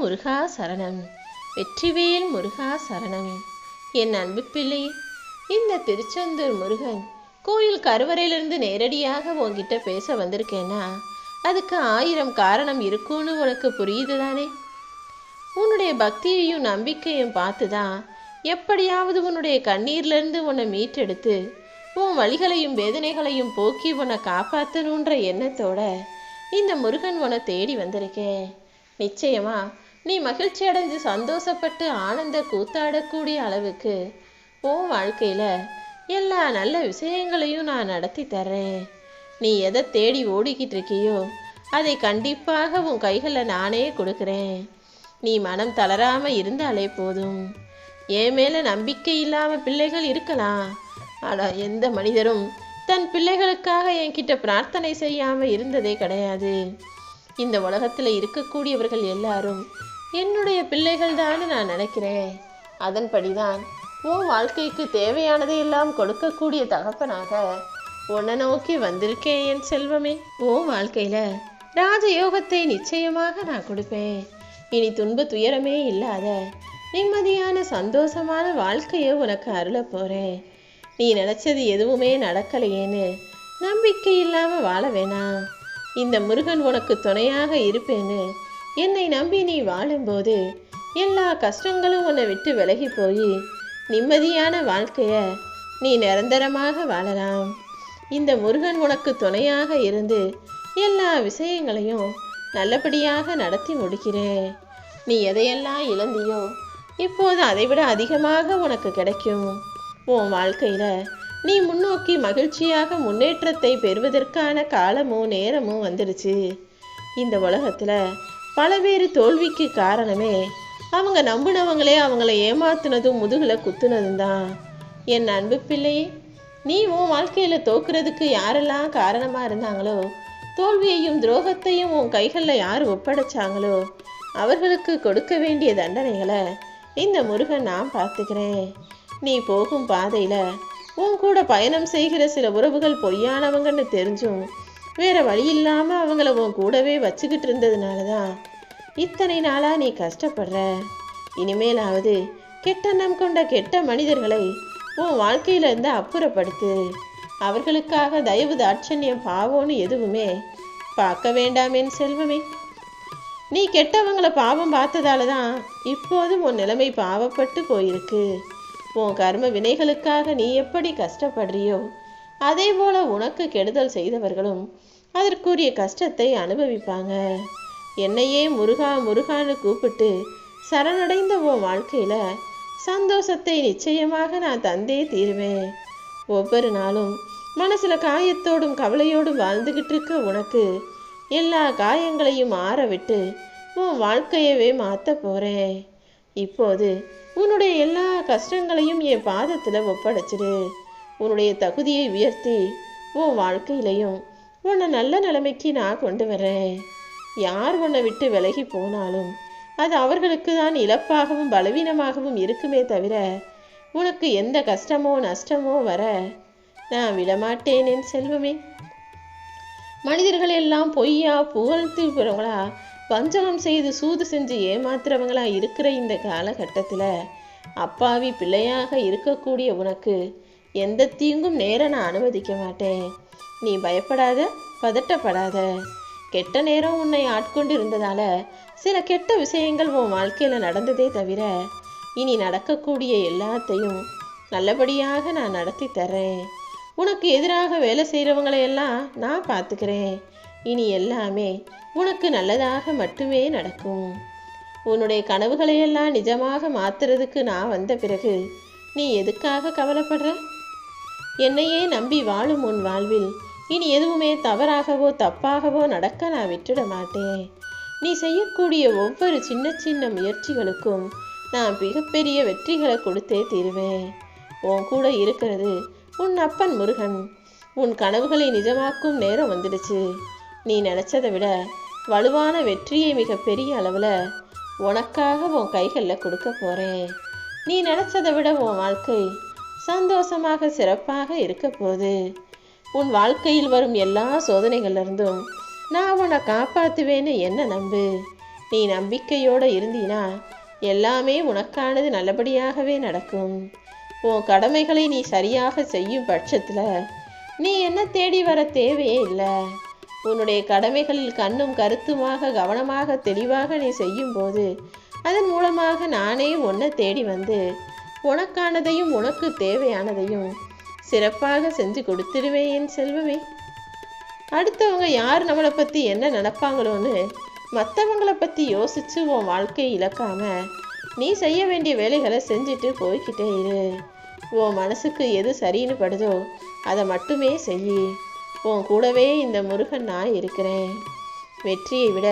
முருகா சரணம். வெற்றிவேல் முருகா சரணம். என் அன்பு பிள்ளை இந்த திருச்செந்தூர் முருகன் கோயில் கருவறையிலிருந்து நேரடியாக உன்கிட்ட பேச வந்திருக்கேன்னா அதுக்கு ஆயிரம் காரணம் இருக்கும்னு உனக்கு புரியுது தானே உன்னுடைய பக்தியையும் நம்பிக்கையும் பார்த்து தான் எப்படியாவது உன்னுடைய கண்ணீர்லேருந்து உன்னை மீட்டெடுத்து உன் வழிகளையும் வேதனைகளையும் போக்கி உன்னை காப்பாற்றணுன்ற எண்ணத்தோட இந்த முருகன் உன்னை தேடி வந்திருக்கேன். நிச்சயமா நீ மகிழ்ச்சி அடைஞ்சு சந்தோஷப்பட்டு ஆனந்த கூத்தாடக்கூடிய அளவுக்கு உன் வாழ்க்கையில எல்லா நல்ல விஷயங்களையும் நான் நடத்தி தர்றேன். நீ எதை தேடி ஓடிக்கிட்டு இருக்கியோ அதை கண்டிப்பாக உன் கைகளில் நானே கொடுக்குறேன். நீ மனம் தளராம இருந்தாலே போதும். என் மேல நம்பிக்கை இல்லாம பிள்ளைகள் இருக்கலாம். ஆனால் எந்த மனிதரும் தன் பிள்ளைகளுக்காக என்கிட்ட பிரார்த்தனை செய்யாம இருந்ததே கிடையாது. இந்த உலகத்தில் இருக்கக்கூடியவர்கள் எல்லாரும் என்னுடைய பிள்ளைகள் தான் நான் நினைக்கிறேன். அதன்படிதான் உன் வாழ்க்கைக்கு தேவையானதை எல்லாம் கொடுக்கக்கூடிய தகப்பனாக உன்னை நோக்கி வந்திருக்கேன் என் செல்வமே. உன் வாழ்க்கையில ராஜயோகத்தை நிச்சயமாக நான் கொடுப்பேன். இனி துன்ப துயரமே இல்லாத நிம்மதியான சந்தோஷமான வாழ்க்கையை உனக்கு அருள போறேன். நீ நினைச்சது எதுவுமே நடக்கலையேன்னு நம்பிக்கை இல்லாம வாழ வேணாம். இந்த முருகன் உனக்கு துணையாக இருப்பேன்னு என்னை நம்பி நீ வாழும்போது எல்லா கஷ்டங்களும் உன்னை விட்டு விலகி போய் நிம்மதியான வாழ்க்கையை நீ நிரந்தரமாக வாழலாம். இந்த முருகன் உனக்கு துணையாக இருந்து எல்லா விஷயங்களையும் நல்லபடியாக நடத்தி முடிக்கிறேன். நீ எதையெல்லாம் இழந்தியோ இப்போது அதைவிட அதிகமாக உனக்கு கிடைக்கும். உன் வாழ்க்கையில் நீ முன்னோக்கி மகிழ்ச்சியாக முன்னேற்றத்தை பெறுவதற்கான காலமும் நேரமும் வந்துடுச்சு இந்த உலகத்தில் பல பேர் தோல்விக்கு காரணமே அவங்க நம்பினவங்களே அவங்கள ஏமாத்துனதும் முதுகில் குத்துனதும் தான். என் அன்பு பிள்ளையே நீ உன் வாழ்க்கையில் தோக்குறதுக்கு யாரெல்லாம் காரணமாக இருந்தாங்களோ தோல்வியையும் துரோகத்தையும் உன் கைகளில் யார் ஒப்படைச்சாங்களோ அவர்களுக்கு கொடுக்க வேண்டிய தண்டனைகளை இந்த முருகன் நான் பார்த்துக்கிறேன். நீ போகும் பாதையில் உன் கூட பயணம் செய்கிற சில உறவுகள் பொய்யானவங்கன்னு தெரிஞ்சும் வேற வழி இல்லாம அவங்கள உன் கூடவே வச்சுக்கிட்டு இருந்ததுனால தான் இத்தனை நாளா நீ கஷ்டப்படுற. இனிமேலாவது கெட்டெண்ணம் கொண்ட கெட்ட மனிதர்களை உன் வாழ்க்கையில இருந்து அப்புறப்படுத்து. அவர்களுக்காக தயவு தாட்சண்யம் பாவம்னு எதுவுமே பார்க்க வேண்டாமேன் செல்வமே. நீ கெட்டவங்களை பாவம் பார்த்ததால தான் இப்போதும் உன் நிலைமை பாவப்பட்டு போயிருக்கு. உன் கர்ம வினைகளுக்காக நீ எப்படி கஷ்டப்படுறியோ அதே போல உனக்கு கெடுதல் செய்தவர்களும் அதற்குரிய கஷ்டத்தை அனுபவிப்பாங்க. என்னையே முருகா முருகான்னு கூப்பிட்டு சரணடைந்த உன் வாழ்க்கையில சந்தோஷத்தை நிச்சயமாக நான் தந்தே தீருவேன். ஒவ்வொரு நாளும் மனசுல காயத்தோடும் கவலையோடும் வாழ்ந்துகிட்டு இருக்க உனக்கு எல்லா காயங்களையும் ஆற விட்டு உன் வாழ்க்கையவே மாற்ற போறேன். இப்போது உன்னுடைய எல்லா கஷ்டங்களையும் என் பாதத்தில் ஒப்படைச்சிடு உன்னுடைய தகுதியை உயர்த்தி உன் வாழ்க்கையிலையும் உன்னை நல்ல நிலைமைக்கு நான் கொண்டு வரேன். யார் உன்னை விட்டு விலகி போனாலும் அது அவர்களுக்கு தான் இழப்பாகவும் பலவீனமாகவும் இருக்குமே தவிர உனக்கு எந்த கஷ்டமோ நஷ்டமோ வர நான் விடமாட்டேன் என் செல்வமே. மனிதர்கள் எல்லாம் பொய்யா புகழ்த்துகிறவங்களா வஞ்சகம் செய்து சூது செஞ்சு ஏமாத்துறவங்களா இருக்கிற இந்த காலகட்டத்தில் அப்பாவி பிள்ளையாக இருக்கக்கூடிய உனக்கு எந்த தீங்கும் நேர நான் அனுமதிக்க மாட்டேன். நீ பயப்படாத பதட்டப்படாத. கெட்ட நேரம் உன்னை ஆட்கொண்டு இருந்ததால சில கெட்ட விஷயங்கள் உன் வாழ்க்கையில் நடந்ததே தவிர இனி நடக்கக்கூடிய எல்லாத்தையும் நல்லபடியாக நான் நடத்தி தர்றேன். உனக்கு எதிராக வேலை செய்கிறவங்களையெல்லாம் நான் பார்த்துக்கிறேன். இனி எல்லாமே உனக்கு நல்லதாக மட்டுமே நடக்கும். உன்னுடைய கனவுகளையெல்லாம் நிஜமாக மாத்துறதுக்கு நான் வந்த பிறகு நீ எதுக்காக கவலைப்படுற? என்னையே நம்பி வாழும் உன் வாழ்வில் இனி எதுவுமே தவறாகவோ தப்பாகவோ நடக்க நான் விட்டுட மாட்டேன். நீ செய்யக்கூடிய ஒவ்வொரு சின்ன சின்ன முயற்சிகளுக்கும் நான் மிகப்பெரிய வெற்றிகளை கொடுத்தே தீருவேன். உன் கூட இருக்கிறது உன் அப்பன் முருகன். உன் கனவுகளை நிஜமாக்கும் நேரம் வந்துடுச்சு. நீ நினச்சதை விட வலுவான வெற்றியை மிக பெரிய அளவில் உனக்காக உன் கைகளில் கொடுக்க போகிறேன் நீ நினச்சதை விட உன் வாழ்க்கை சந்தோஷமாக சிறப்பாக இருக்க போகுது. உன் வாழ்க்கையில் வரும் எல்லா சோதனைகளிலிருந்தும் நான் உன்னை காப்பாற்றுவேன்னு என்ன நம்பு? நீ நம்பிக்கையோடு இருந்தீனா எல்லாமே உனக்கானது நல்லபடியாகவே நடக்கும். உன் கடமைகளை நீ சரியாக செய்யும் பட்சத்தில் நீ என்ன தேடி வர தேவையே இல்லை. உன்னுடைய கடமைகளில் கண்ணும் கருத்துமாக கவனமாக தெளிவாக நீ செய்யும்போது அதன் மூலமாக நானே உன்னை தேடி வந்து உனக்கானதையும் உனக்கு தேவையானதையும் சிறப்பாக செஞ்சு கொடுத்துடுவேன் என் செல்வமே. அடுத்தவங்க யார் நம்மளை பற்றி என்ன நினப்பாங்களோன்னு மற்றவங்கள பற்றி யோசிச்சு உன் வாழ்க்கையை இழக்காம நீ செய்ய வேண்டிய வேலைகளை செஞ்சுட்டு போய்கிட்டே இரு. உன் மனசுக்கு எது சரின்னு படுதோ அதை மட்டுமே செய் உன் கூடவே இந்த முருகன் நான் இருக்கிறேன். வெற்றியை விட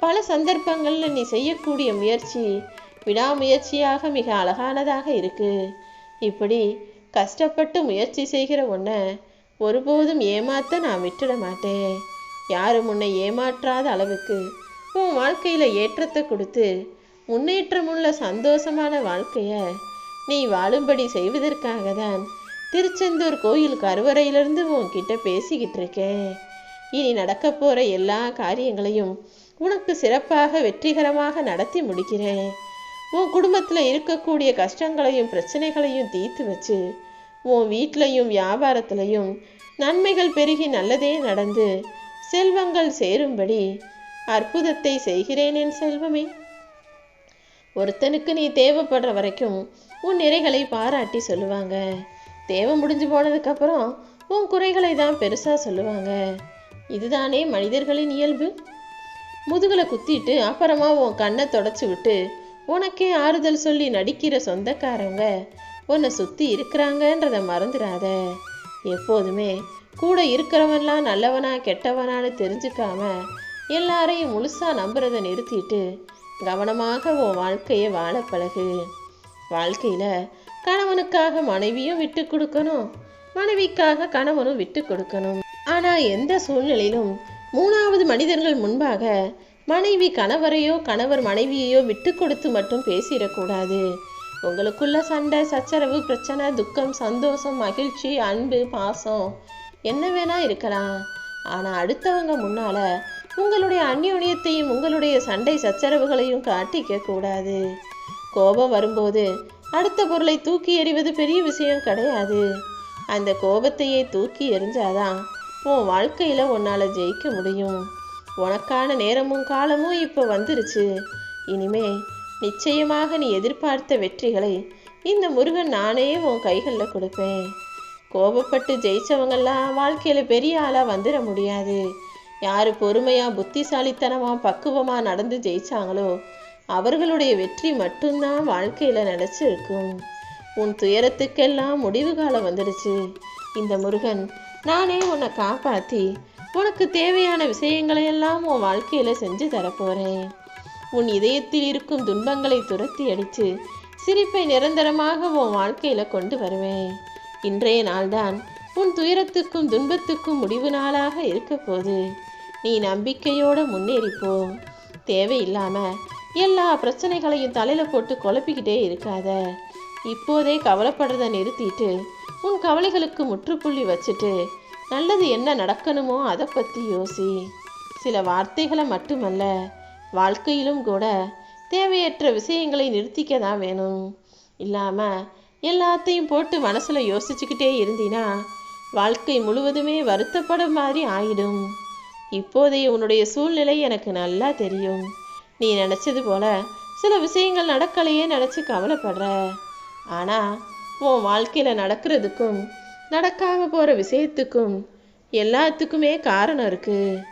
பல சந்தர்ப்பங்களில் நீ செய்யக்கூடிய முயற்சி விடாமுயற்சியாக மிக அழகானதாக இருக்கு. இப்படி கஷ்டப்பட்டு முயற்சி செய்கிற உன்னை ஒருபோதும் ஏமாத்த நான் விட்டுட மாட்டேன். யாரும் உன்னை ஏமாற்றாத அளவுக்கு உன் வாழ்க்கையில் ஏற்றத்தை கொடுத்து முன்னேற்றமுள்ள சந்தோஷமான வாழ்க்கையை நீ வாழும்படி செய்வதற்காக தான் திருச்செந்தூர் கோயில் கருவறையிலிருந்து உன்கிட்ட பேசிக்கிட்டு இருக்கேன். இனி நடக்க போற எல்லா காரியங்களையும் உனக்கு சிறப்பாக வெற்றிகரமாக நடத்தி முடிக்கிறேன். உன் குடும்பத்தில் இருக்கக்கூடிய கஷ்டங்களையும் பிரச்சனைகளையும் தீர்த்து வச்சு உன் வீட்லையும் வியாபாரத்திலையும் நன்மைகள் பெருகி நல்லதே நடந்து செல்வங்கள் சேரும்படி அற்புதத்தை செய்கிறேன் என் செல்வமே. ஒருத்தனுக்கு நீ தேவைப்படுற வரைக்கும் உன் நிறைகளை பாராட்டி சொல்லுவாங்க. தேவை முடிஞ்சு போனதுக்கப்புறம் உன் குறைகளை தான் பெருசாக சொல்லுவாங்க. இதுதானே மனிதர்களின் இயல்பு? முதுகில் குத்திட்டு அப்புறமா உன் கண்ணை தொடச்சி விட்டு உனக்கே ஆறுதல் சொல்லி நடிக்கிற சொந்தக்காரங்க உன்னை சுற்றி இருக்கிறாங்கன்றத மறந்துடாத எப்போதுமே கூட இருக்கிறவன்லாம் நல்லவனா கெட்டவனான்னு தெரிஞ்சுக்காம எல்லாரையும் முழுசாக நம்புறதை நிறுத்திட்டு கவனமாக உன் வாழ்க்கையை வாழ பழகு. வாழ்க்கையில் கணவனுக்காக மனைவியும் விட்டு கொடுக்கணும். மனைவிக்காக கணவனும் விட்டு கொடுக்கணும். ஆனால் எந்த சூழ்நிலையிலும் மூணாவது மனிதர்கள் முன்பாக மனைவி கணவரையோ கணவர் மனைவியையோ விட்டு கொடுத்து மட்டும் பேசிடக்கூடாது. உங்களுக்குள்ள சண்டை சச்சரவு பிரச்சனை துக்கம் சந்தோஷம் மகிழ்ச்சி அன்பு பாசம் என்ன வேணா இருக்கலாம். ஆனால் அடுத்தவங்க முன்னால உங்களுடைய அந்யோன்யத்தையும் உங்களுடைய சண்டை சச்சரவுகளையும் காட்டிக்க கூடாது கோபம் வரும்போது அடுத்த பொருளை தூக்கி எறிவது பெரிய விஷயம் கிடையாது. அந்த கோபத்தையே தூக்கி எறிஞ்சாதான் உன் வாழ்க்கையில் உன்னால் ஜெயிக்க முடியும். உனக்கான நேரமும் காலமும் இப்போ வந்துருச்சு. இனிமே நிச்சயமாக நீ எதிர்பார்த்த வெற்றிகளை இந்த முருகன் நானே உன் கைகளில் கொடுப்பேன். கோபப்பட்டு ஜெயிச்சவங்கெல்லாம் வாழ்க்கையில் பெரிய ஆளாக வந்துட முடியாது. யார் பொறுமையாக புத்திசாலித்தனமாக பக்குவமாக நடந்து ஜெயிச்சாங்களோ அவர்களுடைய வெற்றி மட்டும்தான் வாழ்க்கையில் நினச்சிருக்கும் உன் துயரத்துக்கெல்லாம் முடிவு காலம் வந்துடுச்சு. இந்த முருகன் நானே உன்னை காப்பாற்றி உனக்கு தேவையான விஷயங்களை எல்லாம் உன் வாழ்க்கையில் செஞ்சு தரப்போகிறேன் உன் இதயத்தில் இருக்கும் துன்பங்களை துரத்தி அடித்து சிரிப்பை நிரந்தரமாக உன் வாழ்க்கையில் கொண்டு வருவேன். இன்றைய நாள்தான் உன் துயரத்துக்கும் துன்பத்துக்கும் முடிவு நாளாக இருக்க போது நீ நம்பிக்கையோடு முன்னேறிப்போ தேவையில்லாம எல்லா பிரச்சனைகளையும் தலையில் போட்டு குழப்பிக்கிட்டே இருக்காத. இப்போதே கவலைப்படுறத நிறுத்திட்டு உன் கவலைகளுக்கு முற்றுப்புள்ளி வச்சுட்டு நல்லது என்ன நடக்கணுமோ அதை பற்றி யோசி. சில வார்த்தைகளை மட்டுமல்ல வாழ்க்கையிலும் கூட தேவையற்ற விஷயங்களை நிறுத்திக்க தான் வேணும். இல்லாமல் எல்லாத்தையும் போட்டு மனசில் யோசிச்சுக்கிட்டே இருந்தீனா வாழ்க்கை முழுவதுமே வருத்தப்பட மாதிரி ஆயிடும். இப்போதைய உன்னுடைய சூழ்நிலை எனக்கு நல்லா தெரியும். நீ நினச்சது போல சில விஷயங்கள் நடக்கலையே நினச்சி கவலைப்படுற. ஆனால் உன் வாழ்க்கையில் நடக்கிறதுக்கும் நடக்காம போகிற விஷயத்துக்கும் எல்லாத்துக்குமே காரணம் இருக்குது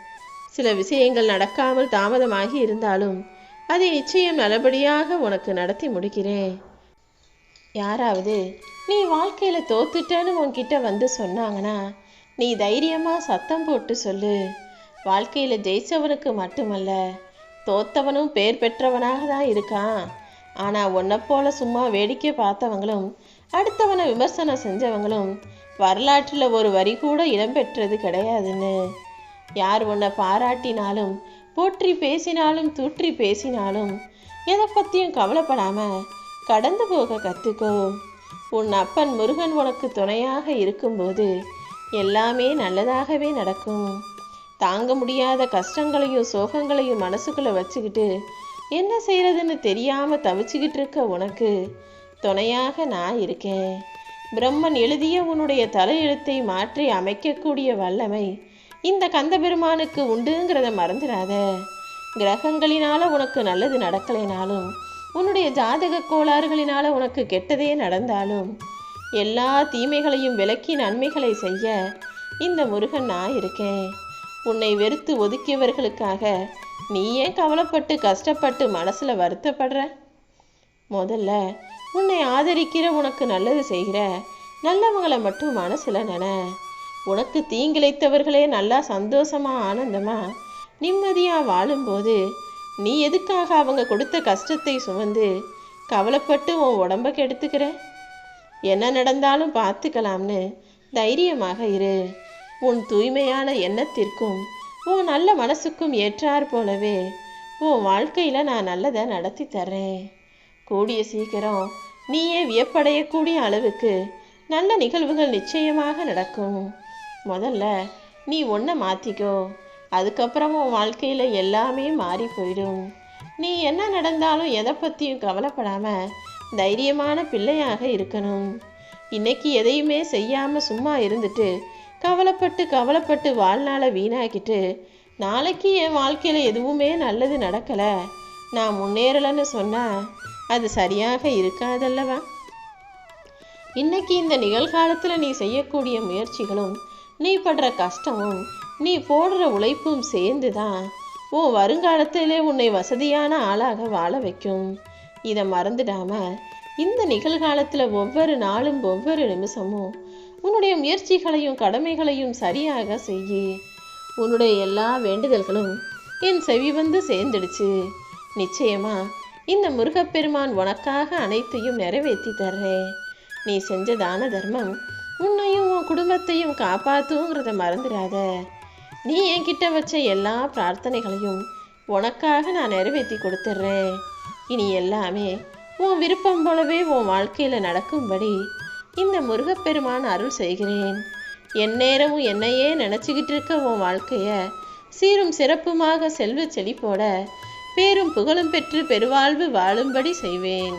சில விஷயங்கள் நடக்காமல் தாமதமாகி இருந்தாலும் அதை நிச்சயம் நல்லபடியாக உனக்கு நடத்தி முடிக்கிறேன். யாராவது நீ வாழ்க்கையில் தோத்துட்டேன்னு உன்கிட்ட வந்து சொன்னாங்கன்னா நீ தைரியமாக சத்தம் போட்டு சொல்லு. வாழ்க்கையில் ஜெயிச்சவனுக்கு மட்டுமல்ல தோத்தவனும் பேர் பெற்றவனாக தான் இருக்கான். ஆனால் உன்னை போல சும்மா வேடிக்கை பார்த்தவங்களும் அடுத்தவனை விமர்சனம் செஞ்சவங்களும் வரலாற்றில் ஒரு வரி கூட இடம்பெற்றது கிடையாதுன்னு. யார் உன்னை பாராட்டினாலும் போற்றி பேசினாலும் தூற்றி பேசினாலும் எதை பற்றியும் கவலைப்படாமல் கடந்து போக கற்றுக்கோ உன் அப்பன் முருகன் உனக்கு துணையாக இருக்கும்போது எல்லாமே நல்லதாகவே நடக்கும். தாங்க முடியாத கஷ்டங்களையும் சோகங்களையும் மனசுக்குள்ள வச்சுக்கிட்டு என்ன செய்யறதுன்னு தெரியாம தவிச்சுக்கிட்டு இருக்க உனக்கு? துணையாக நான் இருக்கேன். பிரம்மன் எழுதிய உன்னுடைய தலையெழுத்தை மாற்றி அமைக்கக்கூடிய வல்லமை இந்த கந்தபெருமானுக்கு உண்டுங்கிறத மறந்துடாத. கிரகங்களினால உனக்கு நல்லது நடக்கலைனாலும் உன்னுடைய ஜாதக கோளாறுகளினால உனக்கு கெட்டதே நடந்தாலும் எல்லா தீமைகளையும் விலக்கி நன்மைகளை செய்ய இந்த முருகன் நான் இருக்கேன். உன்னை வெறுத்து ஒதுக்கியவர்களுக்காக நீ ஏன் கவலைப்பட்டு கஷ்டப்பட்டு மனசுல வருத்தப்படுற? முதல்ல உன்னை ஆதரிக்கிற உனக்கு நல்லது செய்கிற நல்லவங்களை மட்டும் மனசுல நின. உனக்கு தீங்கிழைத்தவர்களே நல்லா சந்தோஷமா ஆனந்தமா நிம்மதியா வாழும்போது நீ எதுக்காக அவங்க கொடுத்த கஷ்டத்தை சுமந்து கவலைப்பட்டு உன் உடம்ப கெடுத்துக்கிற? என்ன நடந்தாலும் பார்த்துக்கலாம்னு தைரியமாக இரு. உன் தூய்மையான எண்ணத்திற்கும் உன் நல்ல மனசுக்கும் ஏற்றாற் போலவே உன் வாழ்க்கையில் நான் நல்லதை நடத்தி தர்றேன். கூடிய சீக்கிரம் நீயே வியப்படையக்கூடிய அளவுக்கு நல்ல நிகழ்வுகள் நிச்சயமாக நடக்கும். முதல்ல நீ ஒன்றை மாற்றிக்கோ அதுக்கப்புறம் உன் வாழ்க்கையில் எல்லாமே மாறி போயிடும். நீ என்ன நடந்தாலும் எதை பற்றியும் கவலைப்படாமல் தைரியமான பிள்ளையாக இருக்கணும். இன்னைக்கு எதையுமே செய்யாமல் சும்மா இருந்துட்டு கவலைப்பட்டு கவலைப்பட்டு வாழ்நாளை வீணாக்கிட்டு நாளைக்கு என் வாழ்க்கையில் எதுவுமே நல்லது நடக்கலை. நான் முன்னேறலைன்னு சொன்னால் அது சரியாக இருக்காதல்லவா? இன்னைக்கு இந்த நிகழ்காலத்தில் நீ செய்யக்கூடிய முயற்சிகளும் நீ படுற கஷ்டமும் நீ போடுற உழைப்பும் சேர்ந்து தான் உன் வருங்காலத்திலே உன்னை வசதியான ஆளாக வாழ வைக்கும். இதை மறந்துடாம இந்த நிகழ்காலத்தில் ஒவ்வொரு நாளும் ஒவ்வொரு நிமிஷமும் உன்னுடைய முயற்சிகளையும் கடமைகளையும் சரியாக செய்யி. உன்னுடைய எல்லா வேண்டுதல்களும் என் செவி வந்து சேர்ந்துடுச்சு. நிச்சயமா இந்த முருகப்பெருமான் உனக்காக அனைத்தையும் நிறைவேற்றி தர்றேன் நீ செஞ்ச தான தர்மம் உன்னையும் உன் குடும்பத்தையும் காப்பாத்துங்கிறத மறந்துடாத. நீ என்கிட்ட வச்ச எல்லா பிரார்த்தனைகளையும் உனக்காக நான் நிறைவேற்றி கொடுத்துட்றேன் இனி எல்லாமே உன் விருப்பம் போலவே உன் வாழ்க்கையில் நடக்கும்படி இந்த முருகப்பெருமான் அருள் செய்கிறேன். எந்நேரமும் என்னையே நினச்சிக்கிட்டு இருக்க உன் வாழ்க்கைய சீரும் சிறப்புமாக செல்வ செழிப்போட பேரும் புகழும் பெற்று பெருவாழ்வு வாழும்படி செய்வேன்.